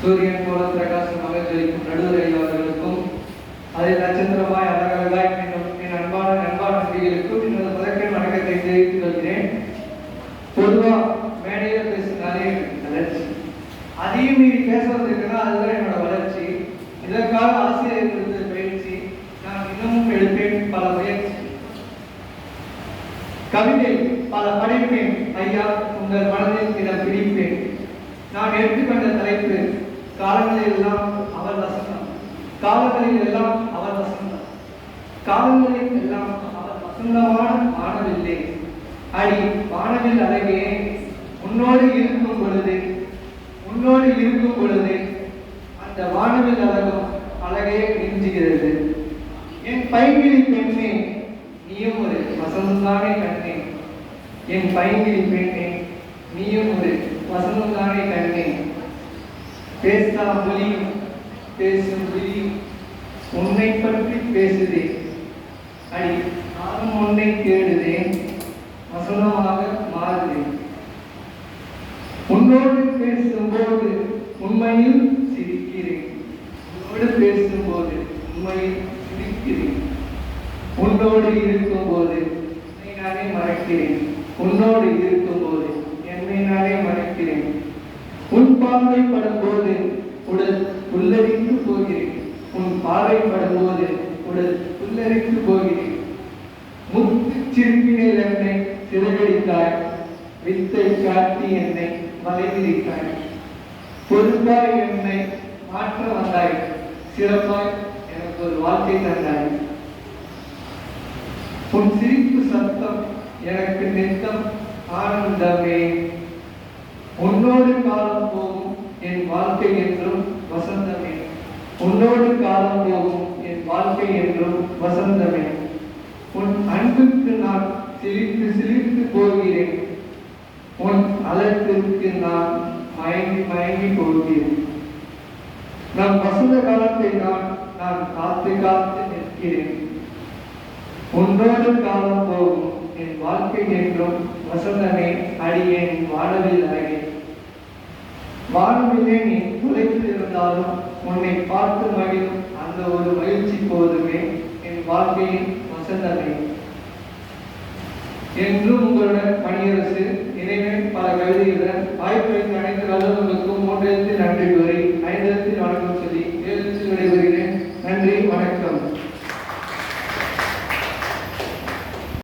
சூரியன் போல பிரகாசமாக ஜொலிக்கும் நடுவரையில் அதே நட்சத்திரமாய் அழகழகாய் என் அன்பான நண்பான நன்றிகளுக்கும் என்னோட முதற்கன் வணக்கத்தை தெரிவித்துக் கொள்கிறேன். பொதுவா மேடையில பேசினாலே வளர்ச்சி. அதையும் மீறி பேசுவதற்கு வந்திருக்கேன்னா அதுதான் என்னோட வளர்ச்சி. கவிதை பல படைப்பேன் ஐயா உங்கள் மனதில் இடம் பிடிப்பேன் நான் எடுத்துக்கொண்ட தலைப்பு காலங்களில் எல்லாம் அவர் வசந்தம். காலங்களில் எல்லாம் அவர் வசந்தம். காலங்களில் எல்லாம் அவர் வசந்தமான வானவில்லை அடி வானவில் அழகே உன்னோடு இருக்கும் பொழுது உன்னோடு இருக்கும் பொழுது அந்த வானவில் அழகும் அழகே நெஞ்சுகிறது என் பைங்கிலி பெண்ணே வசந்தந்தானே கண்டேன். என் பையனில் பெண்ணே நீயும் ஒரு வசந்தந்தானே கண்ணே பேசா புலி பேசும் புலி உன்னை பற்றி பேசுதே அடி நானும் உன்னை தேடுதேன் வசனமாக மாறுதேன் உன்னோடு பேசும்போது உண்மையில் சிரிக்கிறேன். உன்னோடு பேசும்போது உண்மையில் சிரிக்கிறேன். உன்னோடு இருக்கும்போது நானே மறைக்கிறேன். உன்னோடு இருக்கும் போது என்னை நானே மறைக்கிறேன். உன் பார்வைப்படும் போது உடல் உள்ளரித்து போகிறேன். உன் பார்வைப்படும் போது உடல் உள்ளரித்து போகிறேன். முத்து சிறுப்பினில் என்னை சிறகடித்தாய் வித்தை காட்டி என்னை மலைவிரித்தாய். பொறுப்பாய் என்னை மாற்ற வந்தாய். சிறப்பாய் எனக்கு ஒரு வாழ்க்கை தந்தாய். உன் சிரிப்பு எனக்கு நித்தம் ஆனந்தமே. உன்னோடு காலம் போகும் என் வாழ்க்கை என்றும் வசந்தமே. உன்னோடு காலம் போகும் என் வாழ்க்கை என்றும் வசந்தமே. உன் அன்புக்கு நான் சிரித்து சிரித்து போகிறேன். உன் அலத்திற்கு நான் மயங்கி மயங்கி போகிறேன். நம் வசந்த காலத்தை நான் நான் காத்து காத்து நிற்கிறேன். உன்னோடு காலம் போகும் என் வாழ்க்கை என்றும் வசந்தமே அடியேன் வானவில் அழகே நீ உழைத்து இருந்தாலும் உன்னை பார்த்து மகிழும் அந்த ஒரு மகிழ்ச்சி போதுமே. என் வாழ்க்கையின் வசந்தமே. என்றும் உங்களுடன் பணியரசு இறைவன் பல கவிதைகளை